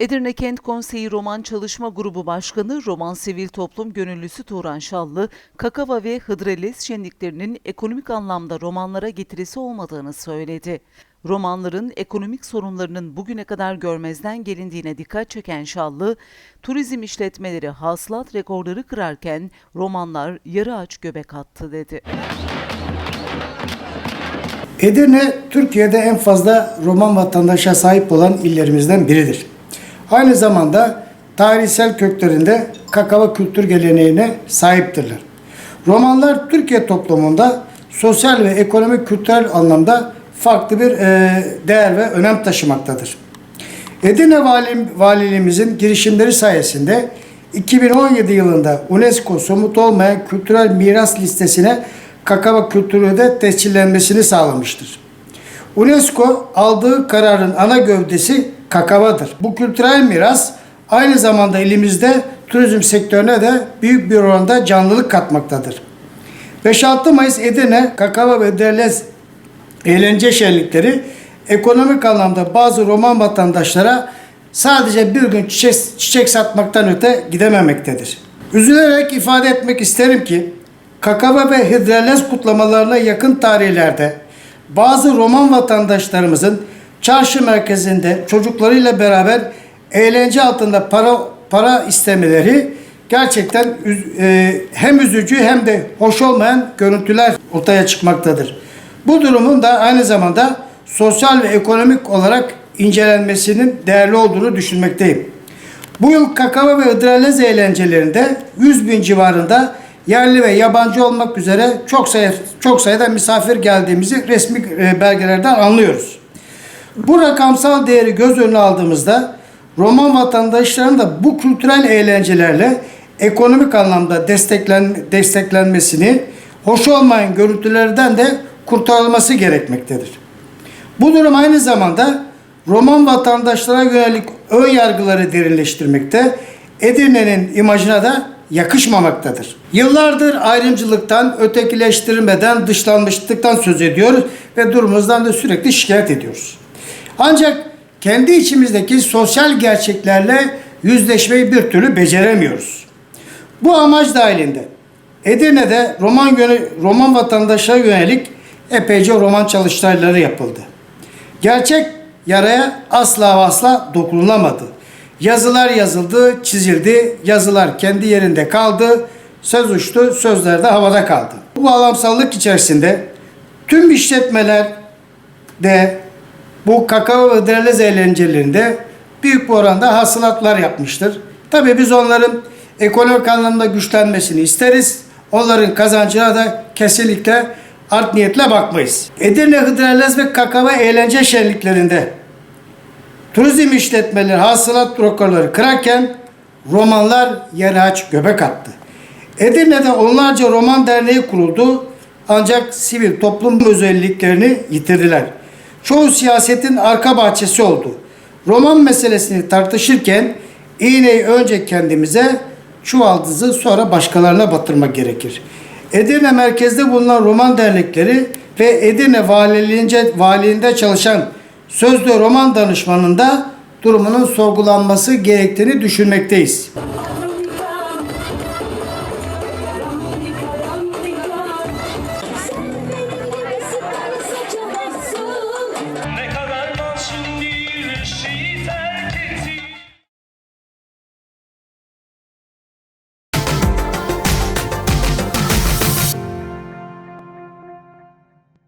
Edirne Kent Konseyi Roman Çalışma Grubu Başkanı, Roman Sivil Toplum Gönüllüsü Turan Şallı, Kakava ve Hıdrellez şenliklerinin ekonomik anlamda romanlara getirisi olmadığını söyledi. Romanların ekonomik sorunlarının bugüne kadar görmezden gelindiğine dikkat çeken Şallı, turizm işletmeleri hasılat rekorları kırarken romanlar yarı aç göbek attı dedi. Edirne, Türkiye'de en fazla Roman vatandaşa sahip olan illerimizden biridir. Aynı zamanda tarihsel köklerinde kakava kültür geleneğine sahiptirler. Romanlar Türkiye toplumunda sosyal ve ekonomik kültürel anlamda farklı bir e, değer ve önem taşımaktadır. Edirne Vali, Valiliğimizin girişimleri sayesinde 2017 yılında UNESCO somut olmayan kültürel miras listesine kakava kültürü de tescillenmesini sağlamıştır. UNESCO aldığı kararın ana gövdesi kakavadır. Bu kültürel miras aynı zamanda ilimizde turizm sektörüne de büyük bir oranda canlılık katmaktadır. 5-6 Mayıs Edirne Kakava ve Derlez eğlence şenlikleri ekonomik anlamda bazı Roman vatandaşlara sadece bir gün çiçek, çiçek satmaktan öte gidememektedir. Üzülerek ifade etmek isterim ki Kakava ve Hidrellez kutlamalarına yakın tarihlerde bazı Roman vatandaşlarımızın çarşı merkezinde çocuklarıyla beraber eğlence altında para para istemeleri gerçekten e, hem üzücü hem de hoş olmayan görüntüler ortaya çıkmaktadır. Bu durumun da aynı zamanda sosyal ve ekonomik olarak incelenmesinin değerli olduğunu düşünmekteyim. Bu yıl kakao ve hıdralez eğlencelerinde 100 bin civarında yerli ve yabancı olmak üzere çok sayı, çok sayıda misafir geldiğimizi resmi e, belgelerden anlıyoruz. Bu rakamsal değeri göz önüne aldığımızda Roman vatandaşlarının da bu kültürel eğlencelerle ekonomik anlamda desteklen, desteklenmesini, hoş olmayan görüntülerden de kurtarılması gerekmektedir. Bu durum aynı zamanda Roman vatandaşlara yönelik ön yargıları derinleştirmekte, Edirne'nin imajına da yakışmamaktadır. Yıllardır ayrımcılıktan, ötekileştirmeden, dışlanmışlıktan söz ediyoruz ve durumumuzdan da sürekli şikayet ediyoruz. Ancak kendi içimizdeki sosyal gerçeklerle yüzleşmeyi bir türlü beceremiyoruz. Bu amaç dahilinde Edirne'de Roman Roman vatandaşlara yönelik epeyce roman çalıştayları yapıldı. Gerçek yaraya asla asla dokunulamadı. Yazılar yazıldı, çizildi, yazılar kendi yerinde kaldı, söz uçtu, sözler de havada kaldı. Bu bağlamsallık içerisinde tüm işletmeler de bu kakao ve eğlencelerinde büyük bir oranda hasılatlar yapmıştır. Tabii biz onların ekonomik anlamda güçlenmesini isteriz. Onların kazancına da kesinlikle art niyetle bakmayız. Edirne Hıdrellez ve Kakao eğlence şenliklerinde turizm işletmeleri hasılat rekorları kırarken romanlar yere aç göbek attı. Edirne'de onlarca roman derneği kuruldu ancak sivil toplum özelliklerini yitirdiler. Çoğu siyasetin arka bahçesi oldu. Roman meselesini tartışırken iğneyi önce kendimize, çuvaldızı sonra başkalarına batırmak gerekir. Edirne merkezde bulunan roman dernekleri ve Edirne valiliğince, valiliğinde çalışan sözlü roman danışmanında durumunun sorgulanması gerektiğini düşünmekteyiz.